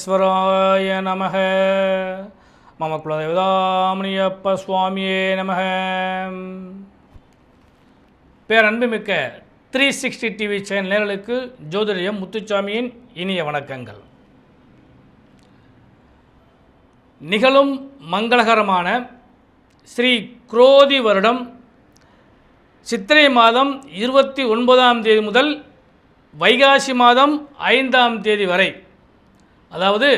விக்னேஸ்வராய நமக. மம குலதேவதாமணியப்ப சுவாமியே நமக. பேரன்புமிக்க த்ரீ சிக்ஸ்டி டிவி சேனல் நேரலுக்கு ஜோதிடம் முத்துச்சாமியின் இனிய வணக்கங்கள். நிகழும் மங்களகரமான ஸ்ரீ குரோதி வருடம் சித்திரை மாதம் இருபத்தி ஒன்பதாம் தேதி முதல் வைகாசி மாதம் ஐந்தாம் தேதி வரை அதாவது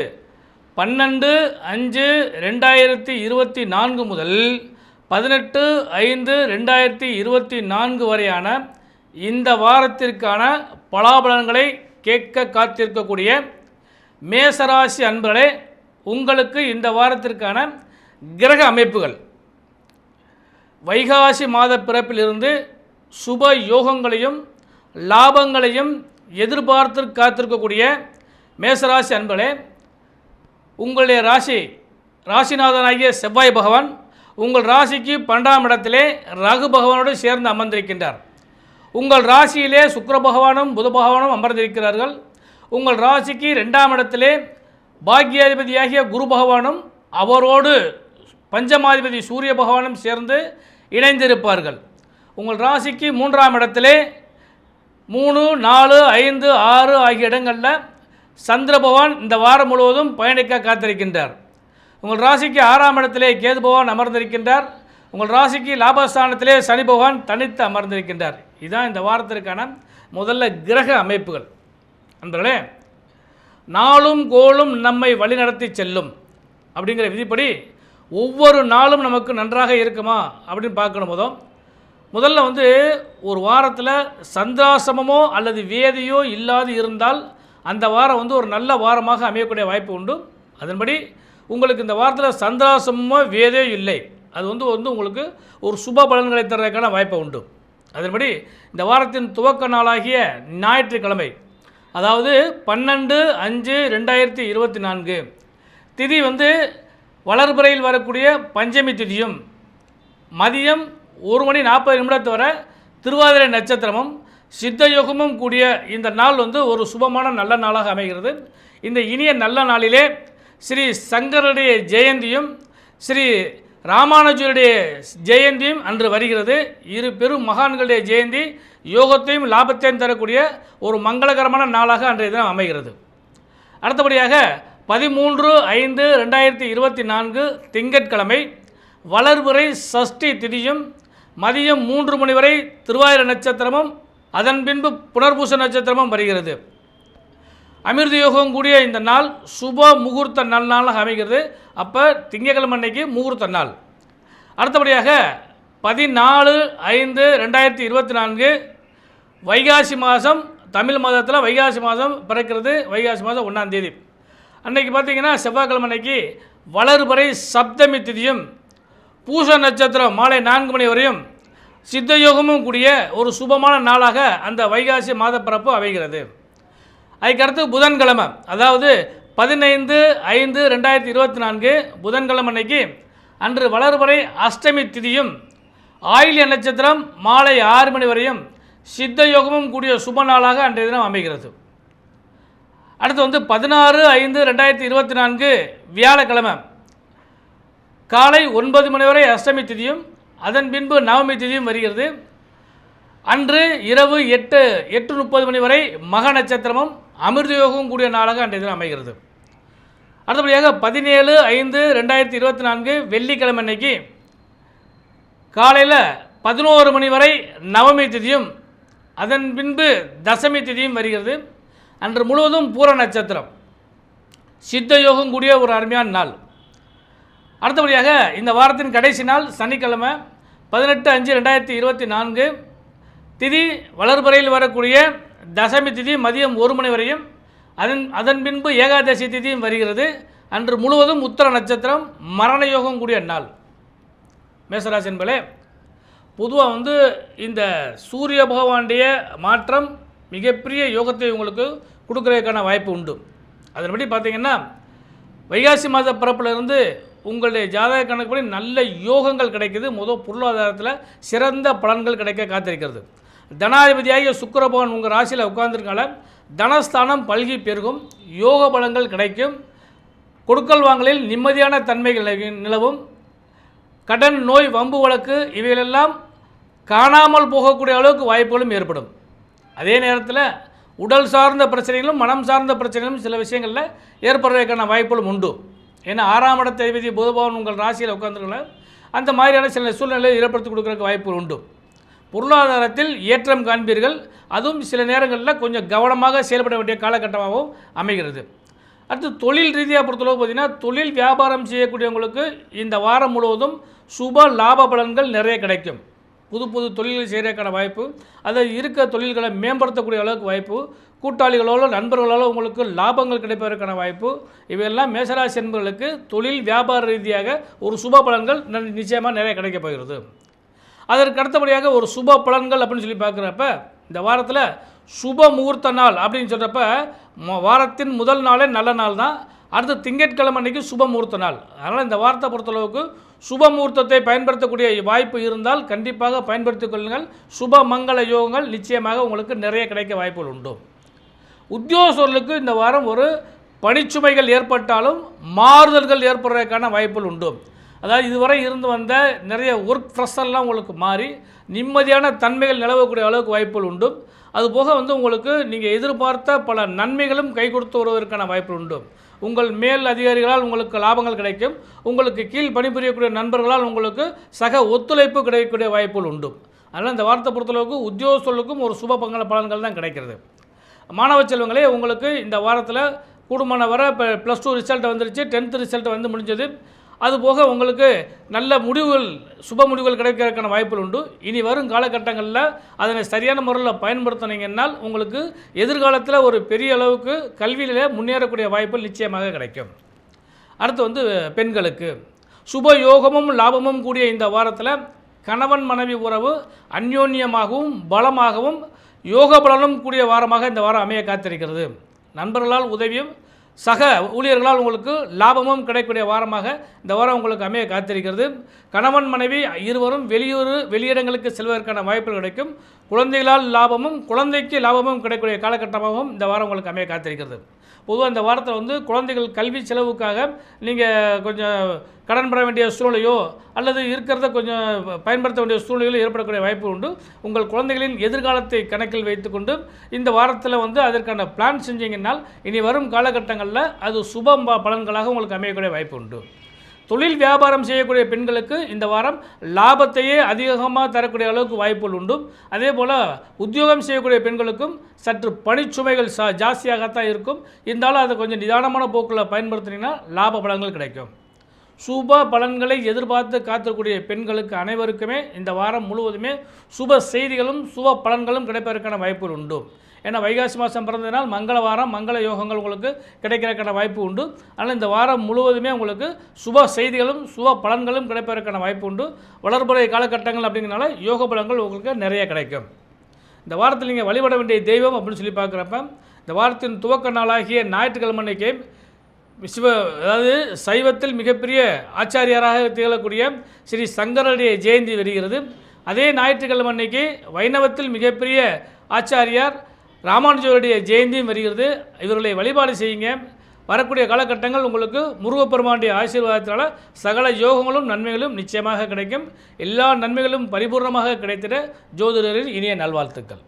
பன்னெண்டு அஞ்சு ரெண்டாயிரத்தி இருபத்தி நான்கு முதல் பதினெட்டு ஐந்து ரெண்டாயிரத்தி இருபத்தி நான்கு வரையான இந்த வாரத்திற்கான பலாபலன்களை கேட்க காத்திருக்கக்கூடிய மேசராசி அன்பர்களே உங்களுக்கு இந்த வாரத்திற்கான கிரக அமைப்புகள். வைகாசி மாத பிறப்பிலிருந்து சுப யோகங்களையும் லாபங்களையும் எதிர்பார்த்து காத்திருக்கக்கூடிய மேசராசி அன்பர்களே உங்களுடைய ராசி ராசிநாதனாகிய செவ்வாய் பகவான் உங்கள் ராசிக்கு பன்னெண்டாம் இடத்திலே ரகு பகவானோடு சேர்ந்து அமர்ந்திருக்கின்றார். உங்கள் ராசியிலே சுக்கர பகவானும் புத பகவானும் அமர்ந்திருக்கிறார்கள். உங்கள் ராசிக்கு ரெண்டாம் இடத்திலே பாக்யாதிபதியாகிய குரு பகவானும் அவரோடு பஞ்சமாதிபதி சூரிய பகவானும் சேர்ந்து இணைந்திருப்பார்கள். உங்கள் ராசிக்கு மூன்றாம் இடத்திலே மூணு நாலு ஐந்து ஆறு ஆகிய இடங்களில் சந்திர பகவான் இந்த வாரம் முழுவதும் பயணிக்க காத்திருக்கின்றார். உங்கள் ராசிக்கு ஆறாம் இடத்திலே கேது பகவான் அமர்ந்திருக்கின்றார். உங்கள் ராசிக்கு லாபஸ்தானத்திலே சனி பகவான் தனித்து அமர்ந்திருக்கின்றார். இதுதான் இந்த வாரத்திற்கான முதல்ல கிரக அமைப்புகள். நண்பர்களே நாளும் கோளும் நம்மை வழிநடத்தி செல்லும் அப்படிங்கிற விதிப்படி ஒவ்வொரு நாளும் நமக்கு நன்றாக இருக்குமா அப்படின்னு பார்க்கணும் போதும் முதல்ல வந்து ஒரு வாரத்தில் சந்திராசமமோ அல்லது வேதியோ இல்லாது இருந்தால் அந்த வாரம் வந்து ஒரு நல்ல வாரமாக அமையக்கூடிய வாய்ப்பு உண்டு. அதன்படி உங்களுக்கு இந்த வாரத்தில் சந்திராசமோ வேதே இல்லை. அது வந்து வந்து உங்களுக்கு ஒரு சுப பலன்களை தர்றதுக்கான வாய்ப்பு உண்டு. அதன்படி இந்த வாரத்தின் துவக்க நாளாகிய ஞாயிற்றுக்கிழமை அதாவது பன்னெண்டு அஞ்சு ரெண்டாயிரத்தி இருபத்தி நான்கு திதி வந்து வளர்பிறையில் வரக்கூடிய பஞ்சமி திதியும் மதியம் ஒரு மணி நாற்பது நிமிடத்து வரை திருவாதிரை நட்சத்திரமும் சித்த யோகமும் கூடிய இந்த நாள் வந்து ஒரு சுபமான நல்ல நாளாக அமைகிறது. இந்த இனிய நல்ல நாளிலே ஸ்ரீ சங்கருடைய ஜெயந்தியும் ஸ்ரீ ராமானுஜருடைய ஜெயந்தியும் அன்று வருகிறது. இரு பெரும் மகான்களுடைய ஜெயந்தி யோகத்தையும் லாபத்தையும் தரக்கூடிய ஒரு மங்களகரமான நாளாக அன்றைய தினம் அமைகிறது. அடுத்தபடியாக பதிமூன்று ஐந்து ரெண்டாயிரத்தி இருபத்தி நான்கு திங்கட்கிழமை வளர்பிறை சஷ்டி திதியும் மதியம் மூன்று மணி வரை திருவாயிர நட்சத்திரமும் அதன் பின்பு புனர்பூச நட்சத்திரமும் வருகிறது. அமிர்த யோகம் கூடிய இந்த நாள் சுப முகூர்த்த நல் நாளாக அமைகிறது. அப்போ திங்கக்கிழமை அன்னைக்கு முகூர்த்த நாள். அடுத்தபடியாக பதினாலு ஐந்து ரெண்டாயிரத்தி இருபத்தி நான்கு வைகாசி மாதம் தமிழ் மாதத்தில் வைகாசி மாதம் பிறக்கிறது. வைகாசி மாதம் ஒன்றாம் தேதி. அன்னைக்கு பார்த்தீங்கன்னா செவ்வாய்க்கிழமை அன்னைக்கு வளர்பறை சப்தமி திதியும் பூச நட்சத்திரம் மாலை நான்கு மணி வரையும் சித்த யோகமும் கூடிய ஒரு சுபமான நாளாக அந்த வைகாசி மாதப்பிறப்பு அமைகிறது. அதுக்கடுத்து புதன்கிழமை அதாவது பதினைந்து ஐந்து ரெண்டாயிரத்தி இருபத்தி நான்கு புதன்கிழமை அன்னைக்கு அன்று வளர்வரை அஷ்டமி திதியும் ஆயில்ய நட்சத்திரம் மாலை ஆறு மணி வரையும் சித்த யோகமும் கூடிய சுப நாளாக அன்றைய தினம் அமைகிறது. அடுத்து வந்து பதினாறு ஐந்து ரெண்டாயிரத்தி இருபத்தி நான்கு வியாழக்கிழமை காலை ஒன்பது மணி வரை அஷ்டமி திதியும் அதன் பின்பு நவமி திதியும் வருகிறது. அன்று இரவு எட்டு எட்டு முப்பது மணி வரை மக நட்சத்திரமும் அமிர்த யோகமும் கூடிய நாளாக அன்றைய தினம் அமைகிறது. அடுத்தபடியாக பதினேழு ஐந்து ரெண்டாயிரத்தி இருபத்தி நான்கு வெள்ளிக்கிழமை அன்னைக்கு காலையில் பதினோரு மணி வரை நவமி திதியும் அதன் பின்பு தசமி திதியும் வருகிறது. அன்று முழுவதும் பூர நட்சத்திரம். சித்த யோகம் கூடிய ஒரு அருமையான நாள். அடுத்தபடியாக இந்த வாரத்தின் கடைசி நாள் சனிக்கிழமை. பதினெட்டு அஞ்சு ரெண்டாயிரத்தி இருபத்தி நான்கு திதி வளர்பறையில் வரக்கூடிய தசமி திதி மதியம் ஒரு மணி வரையும். அதன் அதன் பின்பு ஏகாதசி திதியும் வருகிறது. அன்று முழுவதும் உத்தர நட்சத்திரம் மரண யோகம் கூடிய நாள். மேசராசி என்பதே பொதுவாக வந்து இந்த சூரிய பகவானுடைய மாற்றம் மிகப்பெரிய யோகத்தை உங்களுக்கு கொடுக்குறதுக்கான வாய்ப்பு உண்டு. அதன்படி பார்த்திங்கன்னா வைகாசி மாத பிறப்பிலிருந்து உங்களுடைய ஜாதக கணக்குப்படி நல்ல யோகங்கள் கிடைக்குது. முதல் பொருளாதாரத்தில் சிறந்த பலன்கள் கிடைக்க காத்திருக்கிறது. தனாதிபதியாகிய சுக்கரபவன் உங்கள் ராசியில் உட்கார்ந்துருக்கால தனஸ்தானம் பல்கி பெருகும் யோக பலங்கள் கிடைக்கும். கொடுக்கல் வாங்கலில் நிம்மதியான தன்மைகள் நிலவும். கடன் நோய் வம்பு வழக்கு இவைகளெல்லாம் காணாமல் போகக்கூடிய அளவுக்கு வாய்ப்புகளும் ஏற்படும். அதே நேரத்தில் உடல் சார்ந்த பிரச்சனைகளும் மனம் சார்ந்த பிரச்சனைகளும் சில விஷயங்களில் ஏற்படுறதுக்கான வாய்ப்புகளும் உண்டு. ஏன்னா ஆறாம் இடத்த அதிபதி புதபவன் உங்கள் ராசியில் உட்காந்துருக்கல அந்த மாதிரியான சில சூழ்நிலையை ஏற்படுத்தி கொடுக்குறதுக்கு வாய்ப்பு உண்டு. பொருளாதாரத்தில் ஏற்றம் காண்பீர்கள். அதுவும் சில நேரங்களில் கொஞ்சம் கவனமாக செயல்பட வேண்டிய காலகட்டமாகவும் அமைகிறது. அடுத்து தொழில் ரீதியாக பொறுத்தளவு பார்த்தீங்கன்னா தொழில் வியாபாரம் செய்யக்கூடியவங்களுக்கு இந்த வாரம் முழுவதும் சுப லாப பலன்கள் நிறைய கிடைக்கும். புது புது தொழில்கள் செய்கிறதுக்கான வாய்ப்பு அதை இருக்க தொழில்களை மேம்படுத்தக்கூடிய அளவுக்கு வாய்ப்பு கூட்டாளிகளோட நண்பர்களால் உங்களுக்கு லாபங்கள் கிடைப்பதற்கான வாய்ப்பு. இவையெல்லாம் மேசராசி என்பவர்களுக்கு தொழில் வியாபார ரீதியாக ஒரு சுப பலன்கள் நிச்சயமாக நிறைய கிடைக்கப் போகிறது. அதற்கு அடுத்தபடியாக ஒரு சுப பலன்கள் அப்படின்னு சொல்லி பார்க்குறப்ப இந்த வாரத்தில் சுப முகூர்த்த நாள் அப்படின்னு சொல்கிறப்ப மொ- வாரத்தின் முதல் நாளே நல்ல நாள் தான் அடுத்து திங்கட்கிழமை அன்னைக்கு சுப முகூர்த்த நாள். அதனால் இந்த வாரத்தை பொறுத்தளவுக்கு சுப முகூர்த்தத்தை பயன்படுத்தக்கூடிய வாய்ப்பு இருந்தால் கண்டிப்பாக பயன்படுத்திக் கொள்ளுங்கள். சுப மங்கள யோகங்கள் நிச்சயமாக உங்களுக்கு நிறைய கிடைக்க வாய்ப்புகள் உண்டு. உத்தியோகஸ்தர்களுக்கு இந்த வாரம் ஒரு பணிச்சுமைகள் ஏற்பட்டாலும் மாறுதல்கள் ஏற்படுறதுக்கான வாய்ப்புகள் உண்டு. அதாவது இதுவரை இருந்து வந்த நிறைய ஒர்க் ப்ரெஷர்லாம் உங்களுக்கு மாறி நிம்மதியான தன்மைகள் நிலவக்கூடிய அளவுக்கு வாய்ப்புகள் உண்டு. அதுபோக வந்து உங்களுக்கு நீங்கள் எதிர்பார்த்த பல நன்மைகளும் கை கொடுத்து வருவதற்கான வாய்ப்புகள் உண்டு. உங்கள் மேல் அதிகாரிகளால் உங்களுக்கு லாபங்கள் கிடைக்கும். உங்களுக்கு கீழ் பணிபுரியக்கூடிய நண்பர்களால் உங்களுக்கு சக ஒத்துழைப்பு கிடைக்கக்கூடிய வாய்ப்புகள் உண்டு. அதனால் இந்த வார்த்தை பொறுத்தளவுக்கு சொல்லுக்கும் ஒரு சுப பங்கள பலன்கள் தான் கிடைக்கிறது. மாணவ செல்வங்களே உங்களுக்கு இந்த வாரத்தில் கூடுமான வர இப்போ ப்ளஸ் டூ ரிசல்ட் வந்துருச்சு. டென்த்து ரிசல்ட் வந்து முடிஞ்சது. அதுபோக உங்களுக்கு நல்ல முடிவுகள் சுப முடிவுகள் கிடைக்கிறதுக்கான வாய்ப்புகள் உண்டு. இனி வரும் காலகட்டங்களில் அதனை சரியான முறையில் பயன்படுத்தினீங்கன்னால் உங்களுக்கு எதிர்காலத்தில் ஒரு பெரிய அளவுக்கு கல்வியில் முன்னேறக்கூடிய வாய்ப்புகள் நிச்சயமாக கிடைக்கும். அடுத்து வந்து பெண்களுக்கு. சுப யோகமும் லாபமும் கூடிய இந்த வாரத்தில் கணவன் மனைவி உறவு அந்யோன்யமாகவும் பலமாகவும் யோக பலனும் கூடிய வாரமாக இந்த வாரம் அமைய காத்திருக்கிறது. நண்பர்களால் உதவியும் சக ஊழியர்களால் உங்களுக்கு லாபமும் கிடைக்கக்கூடிய வாரமாக இந்த வாரம் உங்களுக்கு அமைய காத்திருக்கிறது. கணவன் மனைவி இருவரும் வெளியூர் வெளியிடங்களுக்கு செல்வதற்கான வாய்ப்புகள் கிடைக்கும். குழந்தைகளால் லாபமும் குழந்தைக்கு லாபமும் கிடைக்கக்கூடிய காலகட்டமாகவும் இந்த வாரம் உங்களுக்கு அமைய காத்திருக்கிறது. பொதுவாக இந்த வாரத்தில் வந்து குழந்தைகள் கல்வி செலவுக்காக நீங்கள் கொஞ்சம் கடன் பெற வேண்டிய சூழ்நிலையோ அல்லது இருக்கிறத கொஞ்சம் பயன்படுத்த வேண்டிய சூழ்நிலையோ ஏற்படக்கூடிய வாய்ப்பு உண்டு. உங்கள் குழந்தைகளின் எதிர்காலத்தை கணக்கில் வைத்துக்கொண்டு இந்த வாரத்தில் வந்து அதற்கான பிளான் செஞ்சீங்கன்னால் இனி வரும் காலகட்டங்களில் அது சுப ப- பலன்களாக உங்களுக்கு அமையக்கூடிய வாய்ப்பு உண்டு. தொழில் வியாபாரம் செய்யக்கூடிய பெண்களுக்கு இந்த வாரம் லாபத்தையே அதிகமாக தரக்கூடிய அளவுக்கு வாய்ப்புகள் உண்டு. அதே போல் உத்தியோகம் செய்யக்கூடிய பெண்களுக்கும் சற்று பணிச்சுமைகள் சா ஜாஸ்தியாகத்தான் இருக்கும். இருந்தாலும் அதை கொஞ்சம் நிதானமான போக்கில் பயன்படுத்தினீங்கன்னா லாப பலன்கள் கிடைக்கும். சுப பலன்களை எதிர்பார்த்து காத்திருக்கூடிய பெண்களுக்கு அனைவருக்குமே இந்த வாரம் முழுவதுமே சுப செய்திகளும் சுப பலன்களும் கிடைப்பதற்கான வாய்ப்புகள் உண்டு. ஏன்னா வைகாசி மாதம் பிறந்ததினால் மங்கள வாரம் மங்கள யோகங்கள் உங்களுக்கு கிடைக்கிறதுக்கான வாய்ப்பு உண்டு. அதனால் இந்த வாரம் முழுவதுமே உங்களுக்கு சுப செய்திகளும் சுப பலன்களும் கிடைப்பதற்கான வாய்ப்பு உண்டு. வளர்புறை காலகட்டங்கள் அப்படிங்கிறனால யோக பலன்கள் உங்களுக்கு நிறைய கிடைக்கும். இந்த வாரத்தில் நீங்கள் வழிபட வேண்டிய தெய்வம் அப்படின்னு சொல்லி பார்க்குறப்ப இந்த வாரத்தின் துவக்க நாளாகிய ஞாயிற்றுக்கிழமை அன்னைக்கு சிவ அதாவது சைவத்தில் மிகப்பெரிய ஆச்சாரியாராக திகழக்கூடிய ஸ்ரீ சங்கரனுடைய ஜெயந்தி வருகிறது. அதே ஞாயிற்றுக்கிழமை அன்னைக்கு வைணவத்தில் மிகப்பெரிய ஆச்சாரியார் ராமானுஜருடைய ஜெயந்தியும் வருகிறது. இவர்களை வழிபாடு செய்யுங்க. வரக்கூடிய காலகட்டங்கள் உங்களுக்கு முருகப்பெருமானுடைய ஆசீர்வாதத்தால் சகல யோகங்களும் நன்மைகளும் நிச்சயமாக கிடைக்கும். எல்லா நன்மைகளும் பரிபூர்ணமாக கிடைத்திட ஜோதிடரின் இனிய நல்வாழ்த்துக்கள்.